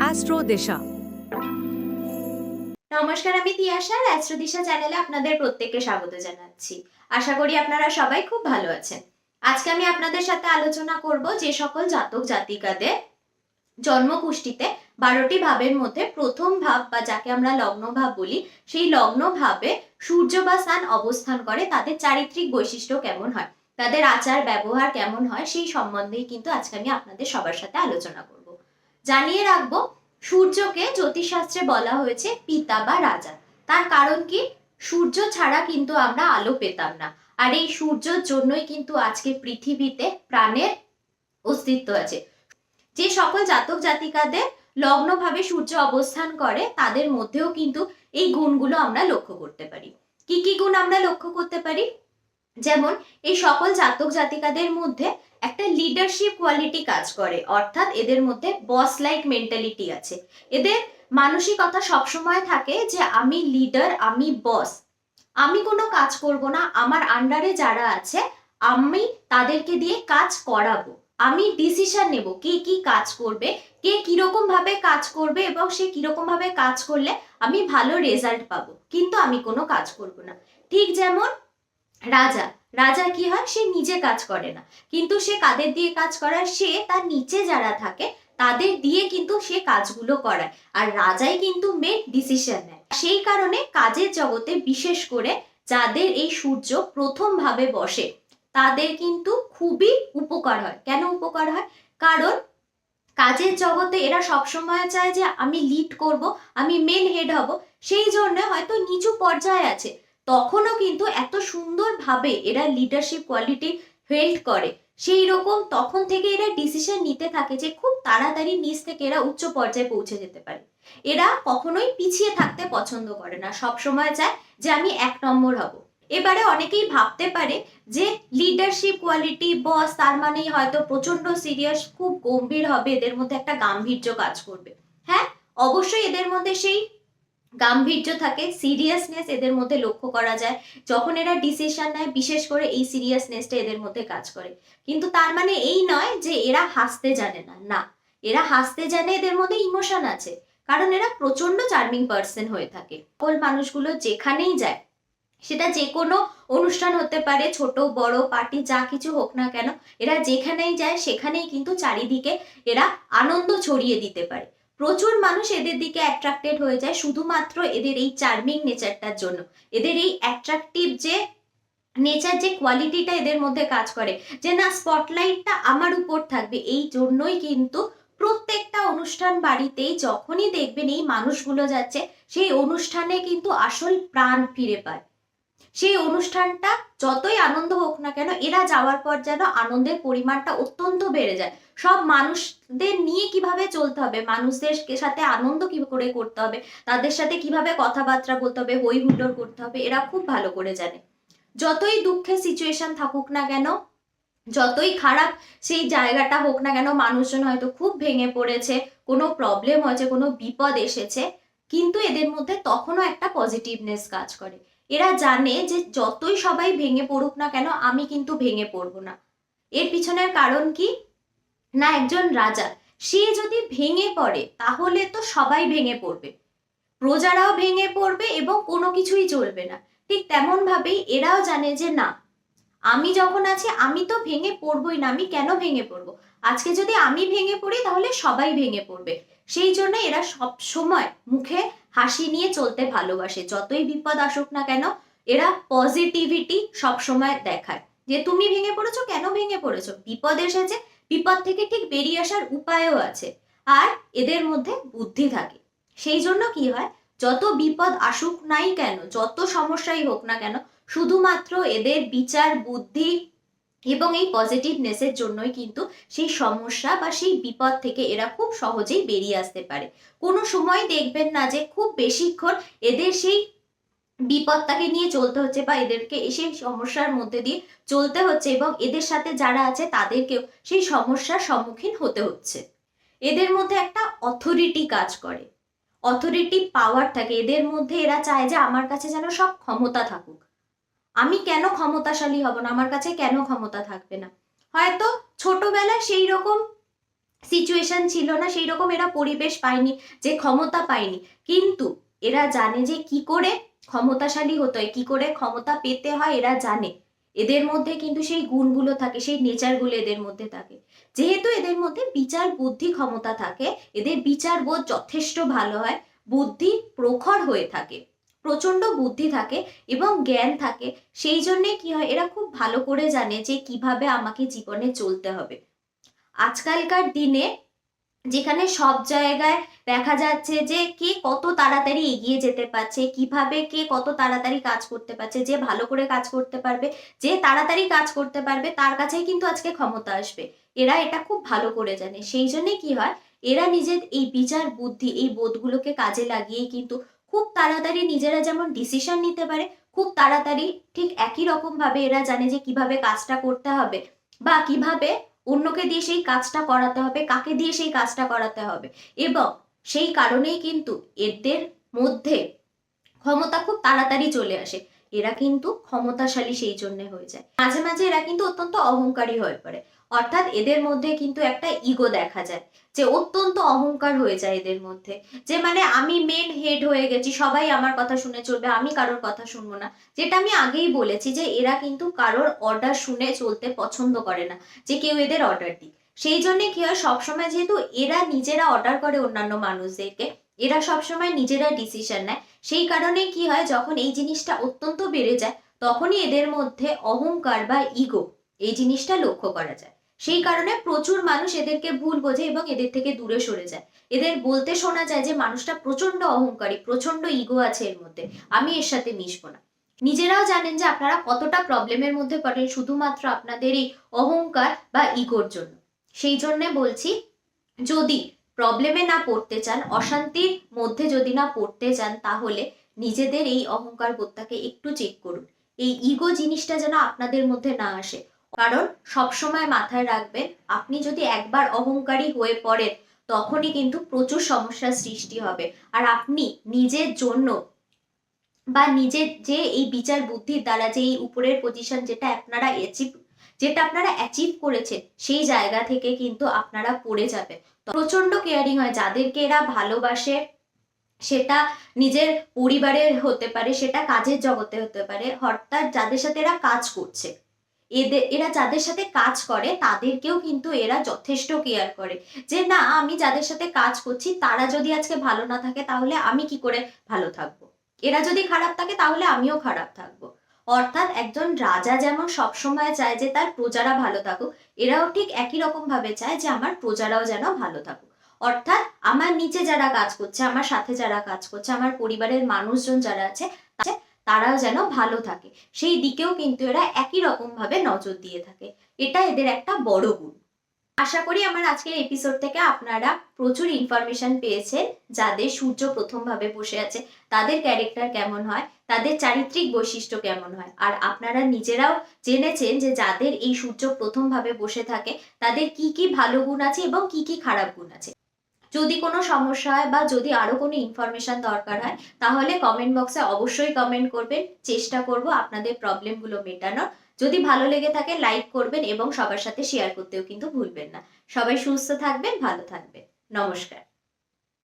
Astro দিশা। নমস্কার, আমি তিয়াশা অ্যাস্ট্রোদিশা চ্যানেলে আপনাদের প্রত্যেককে স্বাগত জানাচ্ছি। আশা করি আপনারা সবাই খুব ভালো আছেন। আজকে আমি আপনাদের সাথে আলোচনা করব যে সকল জাতক জাতিকাদের জন্মকুষ্ঠিতে বারোটি ভাবের মধ্যে প্রথম ভাব বা যাকে আমরা লগ্ন ভাব বলি, সেই লগ্ন ভাবে সূর্য বা সান অবস্থান করে, তাদের চারিত্রিক বৈশিষ্ট্য কেমন হয়? তাদের আচার, ব্যবহার কেমন হয় সেই সম্বন্ধেই কিন্তু আজকে আমি আপনাদের সবার সাথে আলোচনা করব। জানিয়ে রাখব, সূর্যকে জ্যোতিষশাস্ত্রে বলা হয়েছে পিতা বা রাজা। তার কারণ কি? সূর্য ছাড়া কিন্তু আমরা আলো পেতাম না। আর এই সূর্যর জন্যই কিন্তু আজকে পৃথিবীতে প্রাণের অস্তিত্ব আছে। যে সকল জাতক জাতিকাদের লগ্নভাবে সূর্য অবস্থান করে, তাদের মধ্যেও কিন্তু এই গুণগুলো আমরা লক্ষ্য করতে পারি। কি কি গুণ আমরা লক্ষ্য করতে পারি? যেমন, এই সকল জাতক জাতিকাদের মধ্যে একটা লিডারশিপ কোয়ালিটি কাজ করে। অর্থাৎ এদের মধ্যে বস লাইক মেন্টালিটি আছে। এদের মানসিকতা সবসময় থাকে যে, আমি লিডার আমি বস আমি কোনো কাজ করব না, আমার আন্ডারে যারা আছে, আমি তাদেরকে দিয়ে কাজ করাবো। আমি ডিসিশন নেব কে কি কাজ করবে, কে কীরকম ভাবে কাজ করবে এবং সে কীরকম ভাবে কাজ করলে আমি ভালো রেজাল্ট পাবো। কিন্তু আমি কোনো কাজ করব না। ঠিক যেমন রাজা। রাজা কি হয়? সে নিজে কাজ করে না। কিন্তু সে কাদের দিয়ে কাজ করায়? সে তার নিচে যারা থাকে, তাদের দিয়ে কিন্তু সে কাজগুলো করায়। আর রাজাই কিন্তু মেন ডিসিশন নেয়। সেই কারণে কাজের জগতে বিশেষ করে যাদের এই সূর্য প্রথম ভাবে বসে, তাদের কিন্তু খুবই উপকার হয়। কেন উপকার হয়? কারণ কাজের জগতে এরা সবসময় চায় যে আমি লিড করব, আমি মেন হেড হব। সেই জন্য হয়তো নিচু পর্যায়ে আছে। তখনও কিন্তু এত সুন্দরভাবে এরা লিডারশিপ কোয়ালিটি হেল্ড করে। সেই রকম তখন থেকে এরা ডিসিশন নিতে থাকে যে খুব তাড়াতাড়ি নিচ থেকে এরা উচ্চ পর্যায়ে পৌঁছে যেতে পারে। এরা কখনোই পিছিয়ে থাকতে পছন্দ করে না। সব সময় চায় যে আমি এক নম্বর হব। এবারে অনেকেই ভাবতে পারে যে লিডারশিপ কোয়ালিটি বস তার মানেই হয়তো প্রচণ্ড সিরিয়াস খুব গম্ভীর হবে। এদের মধ্যে একটা গাম্ভীর্য কাজ করবে। হ্যাঁ অবশ্যই এদের মধ্যে সেই গাম্ভীর্য থাকে সিরিয়াসনেস এদের মধ্যে লক্ষ্য করা যায়। যখন এরা ডিসিশন নেয়, বিশেষ করে এই সিরিয়াসনেসটা এদের মধ্যে কাজ করে। কিন্তু তার মানে এই নয় যে এরা হাসতে জানে না না। এরা হাসতে জানে এদের মধ্যে ইমোশন আছে। কারণ এরা প্রচণ্ড চার্মিং পার্সন হয়ে থাকে। সকল মানুষগুলো যেখানেই যায়, সেটা যে কোনো অনুষ্ঠান হতে পারে, ছোট, বড় পার্টি যা কিছু হোক না কেন, এরা যেখানেই যায়, সেখানেই কিন্তু চারিদিকে এরা আনন্দ ছড়িয়ে দিতে পারে। প্রচুর মানুষ এদের দিকে অ্যাট্রাক্টেড হয়ে যায় শুধুমাত্র এদের এই চার্মিং নেচারটার জন্য। এদের এই অ্যাট্রাকটিভ যে নেচার যে কোয়ালিটিটা এদের মধ্যে কাজ করে যে না স্পটলাইটটা আমার উপর থাকবে, এই জন্যই কিন্তু প্রত্যেকটা অনুষ্ঠান বাড়িতেই যখনই দেখবেন এই মানুষগুলো যাচ্ছে, সেই অনুষ্ঠানে কিন্তু আসল প্রাণ ফিরে পায়। সেই অনুষ্ঠানটা যতই আনন্দ হোক না কেন, এরা যাওয়ার পর যেন আনন্দের পরিমাণটা অত্যন্ত বেড়ে যায়। সব মানুষদের নিয়ে কীভাবে চলতে হবে? মানুষদের সাথে আনন্দ কি করে করতে হবে? তাদের সাথে কীভাবে কথাবার্তা বলতে হবে? হই হুল্লোড় করতে হবে? এরা খুব ভালো করে জানে। যতই দুঃখের সিচুয়েশন থাকুক না কেন, যতই খারাপ সেই জায়গাটা হোক না কেন, মানুষজন হয়তো খুব ভেঙে পড়েছে, কোনো প্রবলেম হয়েছে, কোনো বিপদ এসেছে, কিন্তু এদের মধ্যে তখনও একটা পজিটিভনেস কাজ করে। এরা জানে যে যতই সবাই ভেঙে পড়ুক না কেন, আমি কিন্তু ভেঙে পড়ব না। এর পিছনের কারণ কি? না, একজন রাজা, সে যদি ভেঙে পড়ে, তাহলে তো সবাই ভেঙে পড়বে। প্রজারাও ভেঙে পড়বে এবং কোনো কিছুই চলবে না। ঠিক তেমন ভাবেই এরাও জানে যে না, আমি যখন আছি, আমি তো ভেঙে পড়বই না, আমি কেন ভেঙে পড়ব? আজকে যদি আমি ভেঙে পড়ি, তাহলে সবাই ভেঙে পড়বে। সেই জন্য এরা সব সময় মুখে হাসি নিয়ে চলতে ভালোবাসে। যতই বিপদ আসুক না কেন, এরা পজিটিভিটি সবসময় দেখায়। যে তুমি ভেঙে পড়েছো, কেন ভেঙে পড়েছো? বিপদ এসেছে, বিপদ থেকে ঠিক বেরিয়ে আসার উপায়ও আছে। আর এদের মধ্যে বুদ্ধি থাকে। সেই জন্য কি হয়, যত বিপদ আসুক নাই কেন, যত সমস্যাই হোক না কেন, শুধুমাত্র এদের বিচার বুদ্ধি এবং এই পজিটিভনেসের জন্যই কিন্তু সেই সমস্যা বা সেই বিপদ থেকে এরা খুব সহজেই বেরিয়ে আসতে পারে। কোনো সময় দেখবেন না যে খুব বেশিক্ষণ এদের সেই বিপদটাকে নিয়ে চলতে হচ্ছে বা এদেরকে সেই সমস্যার মধ্যে দিয়ে চলতে হচ্ছে এবং এদের সাথে যারা আছে তাদেরকেও সেই সমস্যার সম্মুখীন হতে হচ্ছে। এদের মধ্যে একটা অথরিটি কাজ করে। অথরিটি পাওয়ার থাকে। এদের মধ্যে এরা চায় যে আমার কাছে যেন সব ক্ষমতা থাকুক। আমি কেন ক্ষমতাশালী হব না? আমার কাছে কেন ক্ষমতা থাকবে না? হয়তো ছোটবেলায় সেই রকম সিচুয়েশন ছিল না সেই রকম এরা পরিবেশ পায়নি যে ক্ষমতা পায়নি। কিন্তু এরা জানে যে কি করে ক্ষমতাশালী হতে হয়, কি করে ক্ষমতা পেতে হয় এরা জানে। এদের মধ্যে কিন্তু সেই গুণগুলো থাকে, সেই নেচারগুলো এদের মধ্যে থাকে। যেহেতু এদের মধ্যে বিচার বুদ্ধি ক্ষমতা থাকে, এদের বিচার বোধ যথেষ্ট ভালো হয়, বুদ্ধি প্রখর হয়ে থাকে। প্রচণ্ড বুদ্ধি থাকে এবং জ্ঞান থাকে, সেই জন্যে কি হয়, এরা খুব ভালো করে জানে যে কীভাবে আমাকে জীবনে চলতে হবে। আজকালকার দিনে যেখানে সব জায়গায় দেখা যাচ্ছে যে কে কত তাড়াতাড়ি এগিয়ে যেতে পারছে, কীভাবে কে কত তাড়াতাড়ি কাজ করতে পারছে, যে ভালো করে কাজ করতে পারবে, যে তাড়াতাড়ি কাজ করতে পারবে, তার কাছেই কিন্তু আজকে ক্ষমতা আসবে। এরা এটা খুব ভালো করে জানে। সেই জন্যে কি হয়, এরা নিজের এই বিচার বুদ্ধি, এই বোধগুলোকে কাজে লাগিয়ে কিন্তু খুব তাড়াতাড়ি নিজেরা যেমন ডিসিশন নিতে পারে, খুব তাড়াতাড়ি ঠিক একই রকম ভাবে এরা জানে যে কীভাবে কাজটা করতে হবে বা কীভাবে অন্যকে দিয়ে সেই কাজটা করাতে হবে, কাকে দিয়ে সেই কাজটা করাতে হবে। এবং সেই কারণেই কিন্তু এদের মধ্যে ক্ষমতা খুব তাড়াতাড়ি চলে আসে। এরা কিন্তু ক্ষমতাশালী সেই জন্য হয়ে যায়। মাঝে মাঝে এরা কিন্তু অত্যন্ত অহংকারী হয়ে পড়ে। অর্থাৎ এদের মধ্যে কিন্তু একটা ইগো দেখা যায়, যে অত্যন্ত অহংকার হয়ে যায় এদের মধ্যে। যে মানে আমি মেন হেড হয়ে গেছি, সবাই আমার কথা শুনে চলবে, আমি কারোর কথা শুনব না। যেটা আমি আগেই বলেছি যে এরা কিন্তু কারোর অর্ডার শুনে চলতে পছন্দ করে না, যে কেউ এদের অর্ডার দিক। সেই জন্য কি হয়, সবসময় যেহেতু এরা নিজেরা অর্ডার করে অন্যান্য মানুষদেরকে, এরা সবসময় নিজেরা ডিসিশন নেয়। সেই কারণে কি হয়, যখন এই জিনিসটা অত্যন্ত বেড়ে যায়, তখনই এদের মধ্যে অহংকার বা ইগো এই জিনিসটা লক্ষ্য করা যায়। সেই কারণে প্রচুর মানুষ এদেরকে ভুল বোঝে এবং এদের থেকে দূরে সরে যায়। এদের বলতে শোনা যায় যে, মানুষটা প্রচণ্ড অহংকারী প্রচণ্ড ইগো আছে এর মধ্যে। আমি এর সাথে মিশবো না। নিজেরাও জানেন যে, আপনারা কতটা প্রবলেমের মধ্যে পড়েন শুধুমাত্র আপনাদের এই অহংকার বা ইগোর জন্য। সেই জন্যে বলছি, যদি প্রবলেমে না পড়তে চান, অশান্তির মধ্যে যদি না পড়তে চান, তাহলে নিজেদের এই অহংকার বোধটাকে একটু চেক করুন। এই ইগো জিনিসটা যেন আপনাদের মধ্যে না আসে। কারণ সবসময় মাথায় রাখবেন, আপনি যদি একবার অহংকারী হয়ে পড়েন, তখনই কিন্তু প্রচুর সমস্যার সৃষ্টি হবে। আর আপনি নিজের জন্য বা নিজের যে এই বিচার বুদ্ধির দ্বারা, যে এই উপরের পজিশন যেটা আপনারা অ্যাচিভ যেটা আপনারা অ্যাচিভ করেছেন, সেই জায়গা থেকে কিন্তু আপনারা পড়ে যাবেন। প্রচণ্ড কেয়ারিং হয়। যাদেরকে এরা ভালোবাসে, সেটা নিজের পরিবারের হতে পারে, সেটা কাজের জগতে হতে পারে অর্থাৎ যাদের সাথে এরা কাজ করছে। এদের এরা যাদের সাথে কাজ করে, তাদেরকেও কিন্তু এরা যথেষ্ট কেয়ার করে। যে না, আমি যাদের সাথে কাজ করছি, তারা যদি আজকে ভালো না থাকে, তাহলে আমি কি করে ভালো থাকব? এরা যদি খারাপ থাকে, তাহলে আমিও খারাপ থাকব। অর্থাৎ একজন রাজা যেমন সবসময় চায় যে তার প্রজারা ভালো থাকুক, এরাও ঠিক একই রকম ভাবে চায় যে আমার প্রজারাও যেন ভালো থাকুক। অর্থাৎ আমার নিচে যারা কাজ করছে, আমার সাথে যারা কাজ করছে, আমার পরিবারের মানুষজন যারা আছে তারাও যেন ভালো থাকে। সেই দিকেও কিন্তু এরা একই রকম ভাবে নজর দিয়ে থাকে। এটা এদের একটা বড় গুণ। আশা করি আমার আজকের এপিসোড থেকে আপনারা প্রচুর ইনফরমেশন পেয়েছেন, যাদের সূর্য প্রথম ভাবে বসে আছে, তাদের ক্যারেক্টার কেমন হয়, তাদের চারিত্রিক বৈশিষ্ট্য কেমন হয়, আর আপনারা নিজেরাও জেনেছেন যে যাদের এই সূর্য প্রথম ভাবে বসে থাকে, তাদের কি কি ভালো গুণ আছে এবং কি কি খারাপ গুণ আছে। যদি কোনো সমস্যা হয় বা যদি আরও কোনো ইনফরমেশান দরকার হয়, তাহলে কমেন্ট বক্সে অবশ্যই কমেন্ট করবেন। চেষ্টা করব আপনাদের প্রবলেমগুলো মেটানোর। যদি ভালো লেগে থাকে লাইক করবেন এবং সবার সাথে শেয়ার করতেও কিন্তু ভুলবেন না। সবাই সুস্থ থাকবেন, ভালো থাকবেন। নমস্কার।